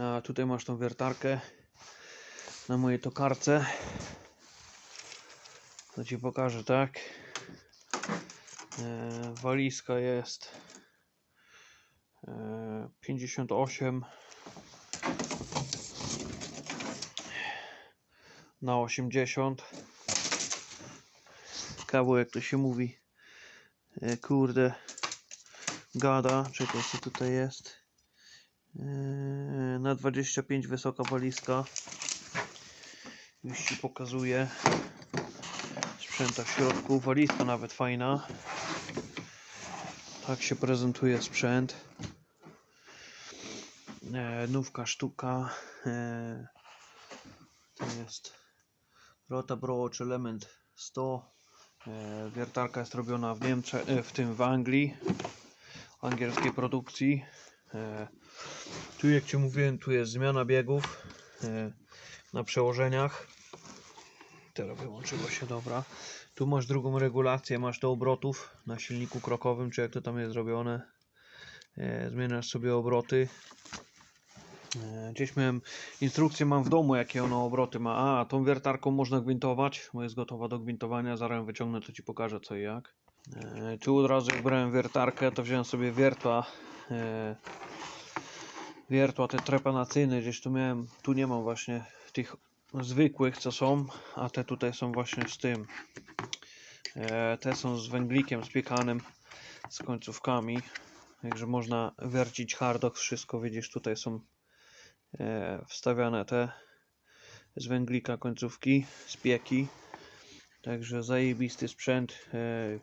A tutaj masz tą wiertarkę na mojej tokarce. To ci pokażę, tak? E, walizka jest e, 58 na 80 kawał jak to się mówi. E, kurde. Gada. Czekaj co tutaj jest na 25 wysoka walizka. Już ci pokazuję. Sprzęta w środku walizka nawet fajna. Tak się prezentuje sprzęt. E, nówka sztuka. E, to jest Rota Brooch Element 100 e, wiertarka jest robiona w Niemczech, w tym w Anglii. Angielskiej produkcji tu jak Ci mówiłem tu jest zmiana biegów e, na przełożeniach teraz wyłączyło się dobra tu masz drugą regulację masz do obrotów na silniku krokowym czy jak to tam jest zrobione e, zmieniasz sobie obroty E, Gdzieś miałem instrukcję, mam w domu, jakie ono obroty ma. A, tą wiertarką można gwintować, bo jest gotowa do gwintowania. Zaraz wyciągnę, to ci pokażę co i jak. E, Tu od razu jak brałem wiertarkę, to wziąłem sobie wiertła. E, wiertła te trepanacyjne, gdzieś tu miałem, tu nie mam właśnie tych zwykłych co są, a te tutaj są właśnie z tym. E, Te są z węglikiem spiekanym, z końcówkami. Także można wiercić hardok, wszystko widzisz, tutaj są e, wstawiane te z węglika końcówki, z pieki. Także zajebisty sprzęt. E,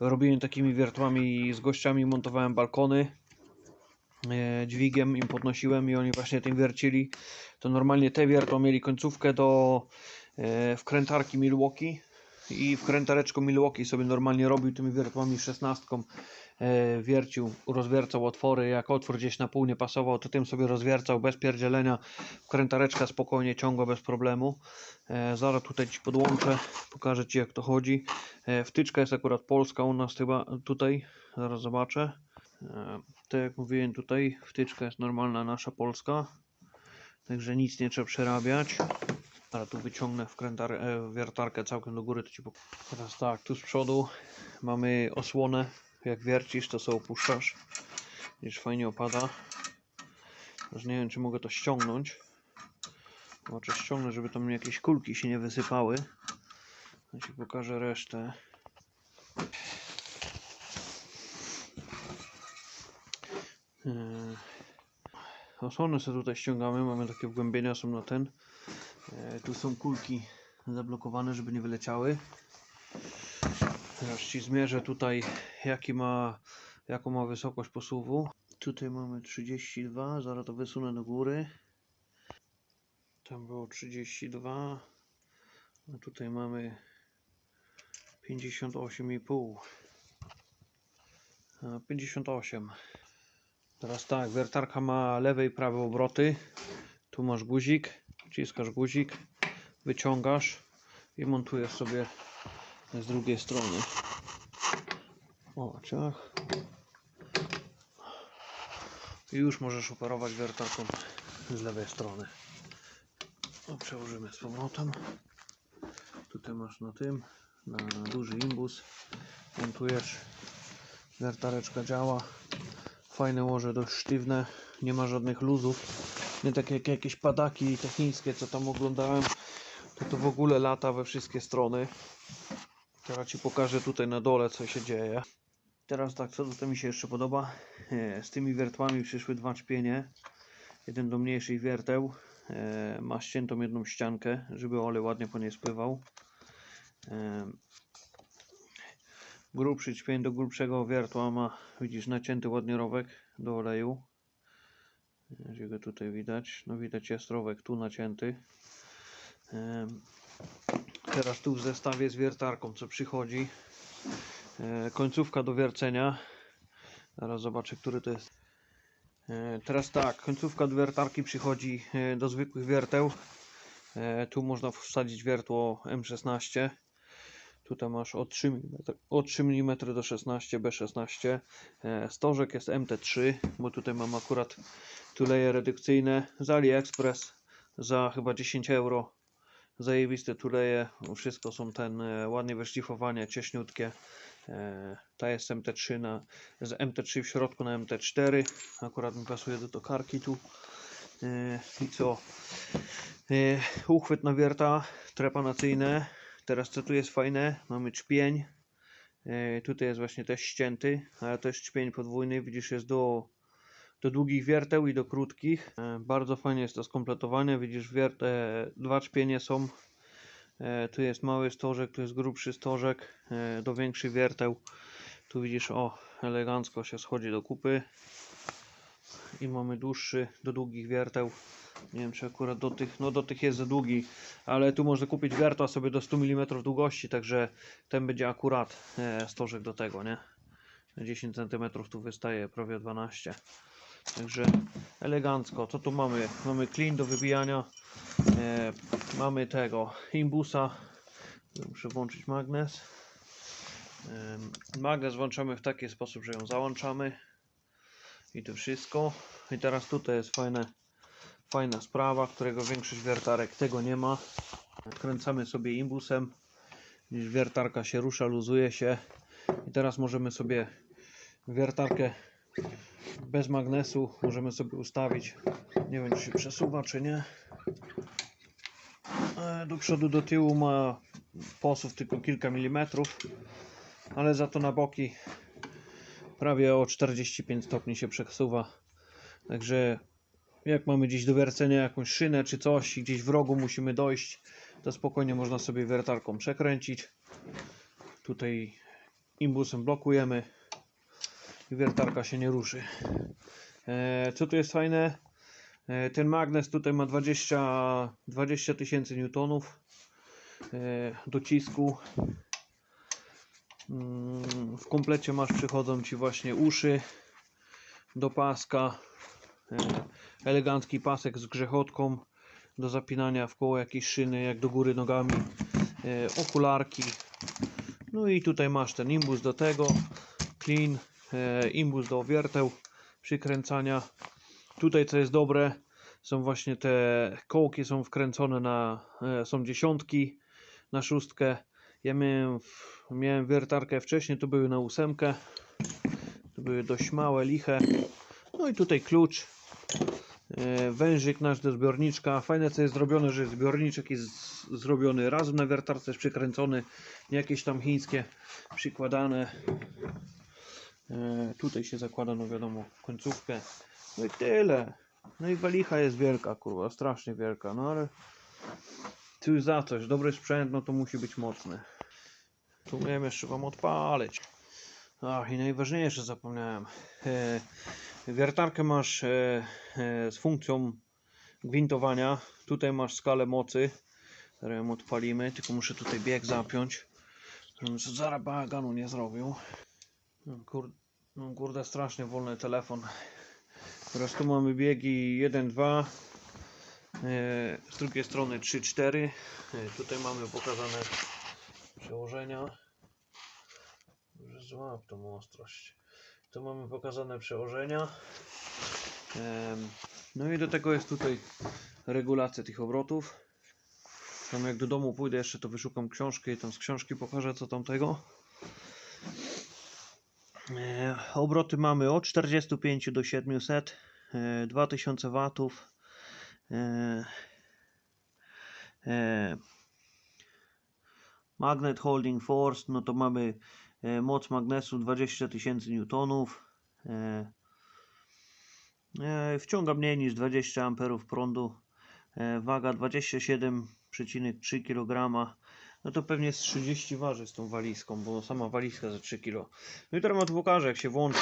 robiłem takimi wiertłami z gościami, montowałem balkony. E, dźwigiem im podnosiłem i oni właśnie tym wiercili. To normalnie te wiertła mieli końcówkę do e, wkrętarki Milwaukee i wkrętareczką Milwaukee sobie normalnie robił tymi wiertłami szesnastką e, wiercił, rozwiercał otwory, jak otwór gdzieś na pół nie pasował, to tym sobie rozwiercał bez pierdzielenia, wkrętareczka spokojnie ciągła bez problemu. Zaraz tutaj Ci podłączę, pokażę Ci jak to chodzi. Wtyczka jest akurat polska u nas chyba tutaj, zaraz zobaczę. E, tak jak mówiłem tutaj, wtyczka jest normalna nasza polska, także nic nie trzeba przerabiać. Ale tu wyciągnę wkrętar, e, wiertarkę całkiem do góry, to Ci. Teraz tak, tu z przodu mamy osłonę, jak wiercisz to sobie opuszczasz. Widzisz, fajnie opada. Już nie wiem, czy mogę to ściągnąć. Zobaczę, ściągnę, żeby tam jakieś kulki się nie wysypały. Ja Ci pokażę resztę. Osłony sobie tutaj ściągamy, mamy takie wgłębienia, są na ten. E, Tu są kulki zablokowane, żeby nie wyleciały. Teraz Ci zmierzę tutaj, jaki ma, jaką ma wysokość posuwu. Tutaj mamy 32, zaraz to wysunę do góry. Tam było 32, a tutaj mamy 58,5. A, 58. Teraz tak, wiertarka ma lewe i prawe obroty. Tu masz guzik, wciskasz guzik, wyciągasz i montujesz sobie z drugiej strony. O, ciach. I już możesz operować wiertarką z lewej strony. O, przełożymy z powrotem. Tutaj masz na tym, na duży imbus. Montujesz. Wiertareczka działa. Fajne łoże, dość sztywne. Nie ma żadnych luzów. Nie tak jak jakieś padaki technickie, co tam oglądałem. To to w ogóle lata we wszystkie strony. Teraz Ci pokażę tutaj na dole, co się dzieje. Teraz tak, co tutaj mi się jeszcze podoba. E, Z tymi wiertłami przyszły dwa czpienie. Jeden do mniejszych wierteł. E, Ma ściętą jedną ściankę, żeby olej ładnie po niej spływał. Grubszy ćpień do grubszego wiertła ma, widzisz, nacięty ładnie rowek do oleju. Gdzie go tutaj widać? No widać jest rowek tu nacięty. Teraz tu w zestawie z wiertarką, co przychodzi. E, Końcówka do wiercenia. Zaraz zobaczę, który to jest. E, Teraz tak, końcówka do wiertarki przychodzi e, do zwykłych wierteł. Tu można wsadzić wiertło M16. Tutaj masz od 3 mm, od 3 mm do 16 B16. E, Stożek jest MT3, bo tutaj mam akurat tuleje redukcyjne z AliExpress za chyba 10 euro. Zajebiste tuleje, wszystko są ten e, ładnie wyszlifowanie, cieśniutkie. E, Ta jest MT3 na, z MT3 w środku na MT4. Akurat mi pasuje do tokarki tu. I co? Uchwyt na wierta trepanacyjne. Teraz co tu jest fajne? Mamy czpień. E, Tutaj jest właśnie też ścięty, ale jest czpień podwójny. Widzisz, jest do, do długich wierteł i do krótkich. E, Bardzo fajnie jest to skompletowane. Widzisz, wiert, e, dwa czpienie są. E, Tu jest mały stożek, tu jest grubszy stożek do większych wierteł. Tu widzisz, o, elegancko się schodzi do kupy. I mamy dłuższy do długich wierteł. Nie wiem, czy akurat do tych, no do tych jest za długi, ale tu można kupić wiertła sobie do 100 mm długości, także ten będzie akurat e, stożek do tego, nie? 10 cm tu wystaje, prawie 12. Także elegancko. Co tu mamy? Mamy clean do wybijania. E, mamy tego imbusa. Muszę włączyć magnes. E, magnes włączamy w taki sposób, że ją załączamy. I to wszystko. I teraz tutaj jest fajne, fajna sprawa, którego większość wiertarek tego nie ma. Odkręcamy sobie imbusem. Wiertarka się rusza, luzuje się. I teraz możemy sobie wiertarkę bez magnesu możemy sobie ustawić. Nie wiem, czy się przesuwa, czy nie. E, Do przodu, do tyłu ma posuw tylko kilka milimetrów, ale za to na boki prawie o 45 stopni się przesuwa. Także jak mamy gdzieś do wiercenia jakąś szynę czy coś i gdzieś w rogu musimy dojść, to spokojnie można sobie wiertarką przekręcić. Tutaj imbusem blokujemy i wiertarka się nie ruszy. E, co tu jest fajne? E, ten magnes tutaj ma 20 20 tysięcy newtonów e, docisku. Mm, W komplecie masz przychodzą Ci właśnie uszy do paska, elegancki pasek z grzechotką do zapinania w koło jakiejś szyny, jak do góry nogami, e, okularki. No i tutaj masz ten imbus do tego, clean, e, imbus do wierteł, przykręcania. Tutaj co jest dobre, są właśnie te kołki są wkręcone na, e, są dziesiątki na szóstkę. Ja miałem, miałem wiertarkę wcześniej, to były na ósemkę. To były dość małe, liche. No i tutaj klucz. E, Wężyk nasz do zbiorniczka. Fajne co jest zrobione, że zbiorniczek jest zrobiony razem na wiertarce, jest przykręcony. Jakieś tam chińskie przykładane. E, Tutaj się zakłada, no wiadomo, końcówkę. No i tyle. No i walicha jest wielka, kurwa, strasznie wielka, no ale tu za coś, dobry sprzęt, no to musi być mocny. Tu miałem jeszcze wam odpalić. Ach, i najważniejsze zapomniałem. E, wiertarkę masz e, e, z funkcją gwintowania. Tutaj masz skalę mocy. Ją odpalimy, tylko muszę tutaj bieg zapiąć. Żebym zaraz bałaganu nie zrobił. No, kur, no kurde, strasznie wolny telefon. Teraz tu mamy biegi 1, 2. e, Z drugiej strony 3, 4. E, Tutaj mamy pokazane przełożenia. Może złap tą ostrość. Tu mamy pokazane przełożenia. No i do tego jest tutaj regulacja tych obrotów. Tam jak do domu pójdę jeszcze to wyszukam książkę i tam z książki pokażę co tamtego. E, Obroty mamy od 45 do 700, e, 2000 watów. e, e, Magnet Holding Force, no to mamy e, moc magnesu 20 tysięcy newtonów. e, e, Wciąga mniej niż 20 amperów prądu. e, Waga 27,3 kg. No to pewnie z 30 waży z tą walizką, bo sama walizka za 3 kg. No i teraz pokażę jak się włączy.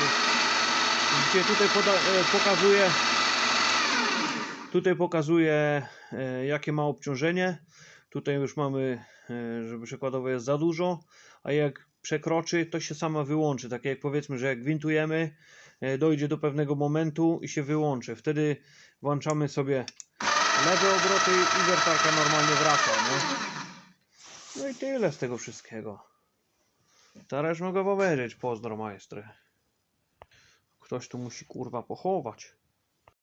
Widzicie, tutaj e, pokazuje tutaj pokazuje e, jakie ma obciążenie. Tutaj już mamy, e, że przykładowo jest za dużo, a jak przekroczy, to się sama wyłączy. Tak jak powiedzmy, że jak gwintujemy, e, dojdzie do pewnego momentu i się wyłączy. Wtedy włączamy sobie lewe obroty i wiertarka normalnie wraca. Nie? No i tyle z tego wszystkiego. Teraz mogę powiedzieć pozdro majstry. Ktoś tu musi kurwa pochować.